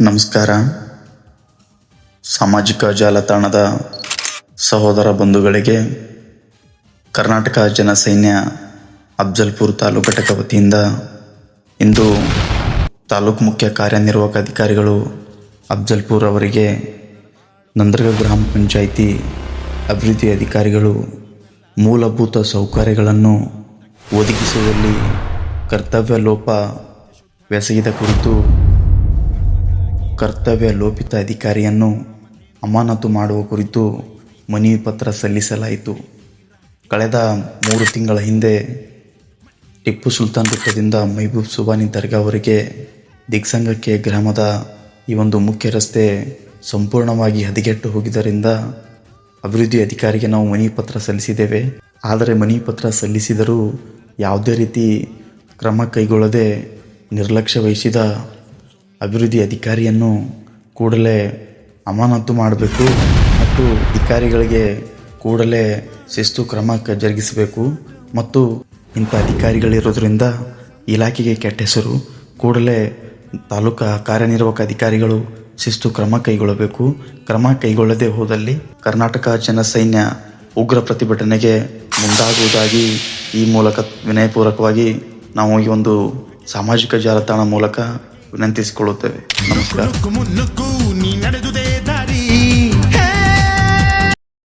ನಮಸ್ಕಾರ. ಸಾಮಾಜಿಕ ಜಾಲತಾಣದ ಸಹೋದರ ಬಂಧುಗಳಿಗೆ ಕರ್ನಾಟಕ ಜನಸೈನ್ಯ ಅಫ್ಜಲ್ಪುರ್ ತಾಲೂಕು ಘಟಕ ವತಿಯಿಂದ ಇಂದು ತಾಲೂಕು ಮುಖ್ಯ ಕಾರ್ಯನಿರ್ವಾಹಕ ಅಧಿಕಾರಿಗಳು ಅಫ್ಜಲ್ಪುರ್ ಅವರಿಗೆ ನಂದರ್ಗ ಗ್ರಾಮ ಪಂಚಾಯಿತಿ ಅಭಿವೃದ್ಧಿ ಅಧಿಕಾರಿಗಳು ಮೂಲಭೂತ ಸೌಕರ್ಯಗಳನ್ನು ಒದಗಿಸುವಲ್ಲಿ ಕರ್ತವ್ಯ ಲೋಪ ವ್ಯಸಗಿದ ಕುರಿತು ಕರ್ತವ್ಯ ಲೋಪಿತ ಅಧಿಕಾರಿಯನ್ನು ಅಮಾನತು ಮಾಡುವ ಕುರಿತು ಮನವಿ ಪತ್ರ ಸಲ್ಲಿಸಲಾಯಿತು. ಕಳೆದ ಮೂರು ತಿಂಗಳ ಹಿಂದೆ ಟಿಪ್ಪು ಸುಲ್ತಾನ್ ವೃತ್ತದಿಂದ ಮೈಬೂಬ್ ಸುಬಾನಿ ದರ್ಗಾವರೆಗೆ ದಿಗ್ಸಂಗಕ್ಕೆ ಗ್ರಾಮದ ಈ ಒಂದು ಮುಖ್ಯ ರಸ್ತೆ ಸಂಪೂರ್ಣವಾಗಿ ಹದಗೆಟ್ಟು ಹೋಗಿದ್ದರಿಂದ ಅಭಿವೃದ್ಧಿ ಅಧಿಕಾರಿಗೆ ನಾವು ಮನವಿ ಪತ್ರ ಸಲ್ಲಿಸಿದ್ದೇವೆ. ಆದರೆ ಮನವಿ ಪತ್ರ ಸಲ್ಲಿಸಿದರೂ ಯಾವುದೇ ರೀತಿ ಕ್ರಮ ಕೈಗೊಳ್ಳದೆ ನಿರ್ಲಕ್ಷ್ಯ ವಹಿಸಿದ ಅಭಿವೃದ್ಧಿ ಅಧಿಕಾರಿಯನ್ನು ಕೂಡಲೇ ಅಮಾನತು ಮಾಡಬೇಕು ಮತ್ತು ಅಧಿಕಾರಿಗಳಿಗೆ ಕೂಡಲೇ ಶಿಸ್ತು ಕ್ರಮ ಜರುಗಿಸಬೇಕು. ಮತ್ತು ಇಂಥ ಅಧಿಕಾರಿಗಳಿರೋದ್ರಿಂದ ಇಲಾಖೆಗೆ ಕೆಟ್ಟ ಹೆಸರು, ಕೂಡಲೇ ತಾಲೂಕಾ ಕಾರ್ಯನಿರ್ವಾಹಕ ಅಧಿಕಾರಿಗಳು ಶಿಸ್ತು ಕ್ರಮ ಕೈಗೊಳ್ಳಬೇಕು. ಕ್ರಮ ಕೈಗೊಳ್ಳದೆ ಹೋದಲ್ಲಿ ಕರ್ನಾಟಕ ಜನಸೈನ್ಯ ಉಗ್ರ ಪ್ರತಿಭಟನೆಗೆ ಮುಂದಾಗುವುದಾಗಿ ಈ ಮೂಲಕ ವಿನಯಪೂರ್ವಕವಾಗಿ ನಾವು ಈ ಒಂದು ಸಾಮಾಜಿಕ ಜಾಲತಾಣ ಮೂಲಕ Un antiscolo